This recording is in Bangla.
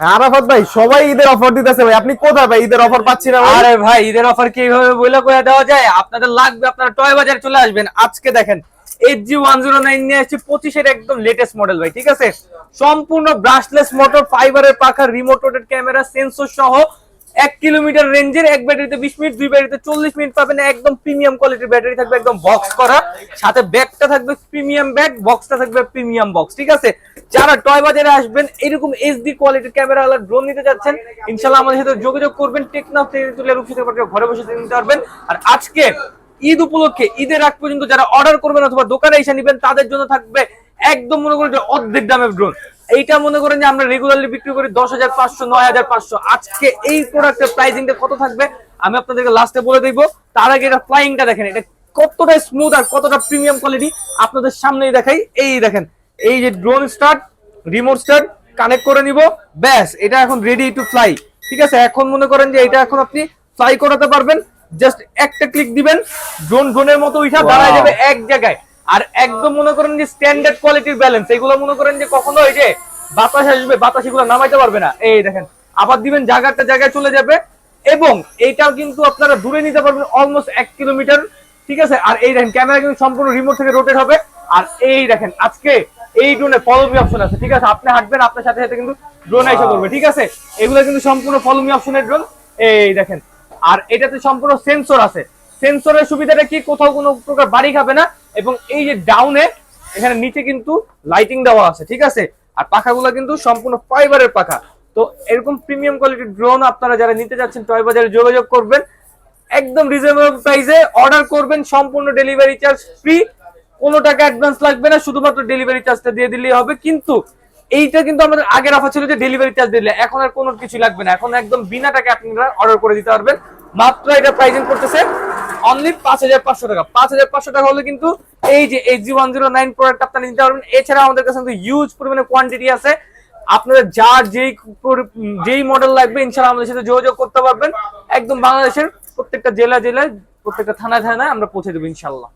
আরাফাত ভাই, সবাই ঈদের অফার দিতেছে ভাই। আপনি কোথায় ভাই? ঈদের অফার পাচ্ছি না আরে ভাই, ঈদের অফার কি এইভাবে বইলা কইয়া দেওয়া যায়? আপনাদের লাগবে আপনারা টয় বাজার চলে আসবেন। আজকে দেখেন eight G one zero nine নিয়ে আসছি পঁচিশের একদম লেটেস্ট মডেল ভাই, ঠিক আছে? সম্পূর্ণ ব্রাশলেস মোটর ফাইবারের পাখা রিমোট রোটেড ক্যামেরা সেন্সর সহ এক কিলোমিটার রেঞ্জের এক ব্যাটারিতে বিশ মিনিট, দুই ব্যাটারিতে চল্লিশ মিনিট পাবেন। একদম প্রিমিয়াম কোয়ালিটির ব্যাটারি থাকবে, একদম বক্স করা। সাথে ব্যাগটা থাকবে প্রিমিয়াম ব্যাগ বক্সটা থাকবে প্রিমিয়াম বক্স ঠিক আছে? যারা টয় বাজারে আসবেন, এরকম এইচডি কোয়ালিটির ক্যামেরা ওয়ালা ড্রোন নিতে যাচ্ছেন, ইনশাল্লাহ আমাদের সাথে যোগাযোগ করবেন টেকনাফ থেকে তুলে ঘরে বসে নিতে পারবেন। আর আজকে ঈদ উপলক্ষে, ঈদের আগ পর্যন্ত যারা অর্ডার করবেন অথবা দোকানে এসে নেবেন, তাদের জন্য থাকবে একদম মনে করেন অর্ধেক দামের ড্রোন এইটা মনে করেন যে আমরা রেগুলারলি বিক্রি করি দশ হাজার পাঁচশো নয় হাজার পাঁচশো। আজকে এই প্রোডাক্টের প্রাইসিংটা কত থাকবে? আমি আপনাদেরকে লাস্টে বলে দিব। তার আগে এটা ফ্লাইংটা দেখেন এটা কতটা স্মুথ আর কতটা প্রিমিয়াম কোয়ালিটি আপনাদের সামনেই দেখাই। এই দেখেন এই যে drone start remote start connect করে নিব। ব্যাস এটা এখন রেডি টু ফ্লাই ঠিক আছে এখন মনে করেন যে এটা এখন আপনি ফ্লাই করাতে পারবেন। জাস্ট একটা ক্লিক দিবেন ড্রোন ড্রোনের মতো উঠা দাঁড়ায় যাবে এক জায়গায়। আর একদম মনে করেন যে স্ট্যান্ডার্ড কোয়ালিটির ব্যালেন্স এগুলো মনে করেন যে কখনো এই যে বাতাস আসবে বাতাস এগুলো নামাইতে পারবে না। এই দেখেন আবার দিবেন জায়গাটা জায়গায় চলে যাবে এবং এইটাও কিন্তু আপনারা দূরে নিতে পারবেন অলমোস্ট এক কিলোমিটার ঠিক আছে? আর এই দেখেন ক্যামেরা কিন্তু সম্পূর্ণ রিমোট থেকে রোটেট হবে। আর এই দেখেন আজকে এই ড্রোনে ফলোমি অপশন আছে ঠিক আছে? আপনি হাঁটবেন আপনার সাথে সাথে কিন্তু ড্রোন এসে করবে ঠিক আছে? এগুলো কিন্তু সম্পূর্ণ ফলোমি অপশনের ড্রোন এই দেখেন আর এটাতে সম্পূর্ণ সেন্সর আছে। সেন্সরের সুবিধাটা কি? কোথাও কোনো প্রকার বাড়ি খাবে না। এবং এই যে ডাউনে এখানে নিচে কিন্তু লাইটিং দেওয়া আছে, ঠিক আছে? আর পাখাগুলো কিন্তু সম্পূর্ণ ফাইবারের পাখা। তো এরকম প্রিমিয়াম কোয়ালিটির ড্রোন আপনারা যারা নিতে যাচ্ছেন টয় বাজারে যোগাযোগ করবেন। একদম রিজনেবল প্রাইসে অর্ডার করবেন, সম্পূর্ণ ডেলিভারি চার্জ ফ্রি কোনো টাকা অ্যাডভান্স লাগবে না, শুধুমাত্র ডেলিভারি চার্জটা দিয়ে দিলেই হবে। কিন্তু এইটা কিন্তু আমাদের আগের অফার ছিল যে ডেলিভারি চার্জ দিলে। এখন আর কোনো কিছু লাগবে না। এখন একদম বিনা টাকা আপনারা অর্ডার করে দিতে পারবেন। মাত্র এটা প্রাইজিং করতেছে অনলি পাঁচ হাজার পাঁচশো টাকা। পাঁচ হাজার পাঁচশো টাকা হলে কিন্তু এই যে H G one zero nine product আপনারা নিতে পারবেন। এছাড়া আমাদের কাছে কিন্তু হিউজ পরিমাণে কোয়ান্টিটি আছে। আপনাদের যার যেই যেই মডেল লাগবে, ইনশাআল্লাহ আমাদের সাথে যোগাযোগ করতে পারবেন। একদম বাংলাদেশের প্রত্যেকটা জেলা জেলায়, প্রত্যেকটা থানায় থানায় আমরা পৌঁছে দেবো ইনশাল্লাহ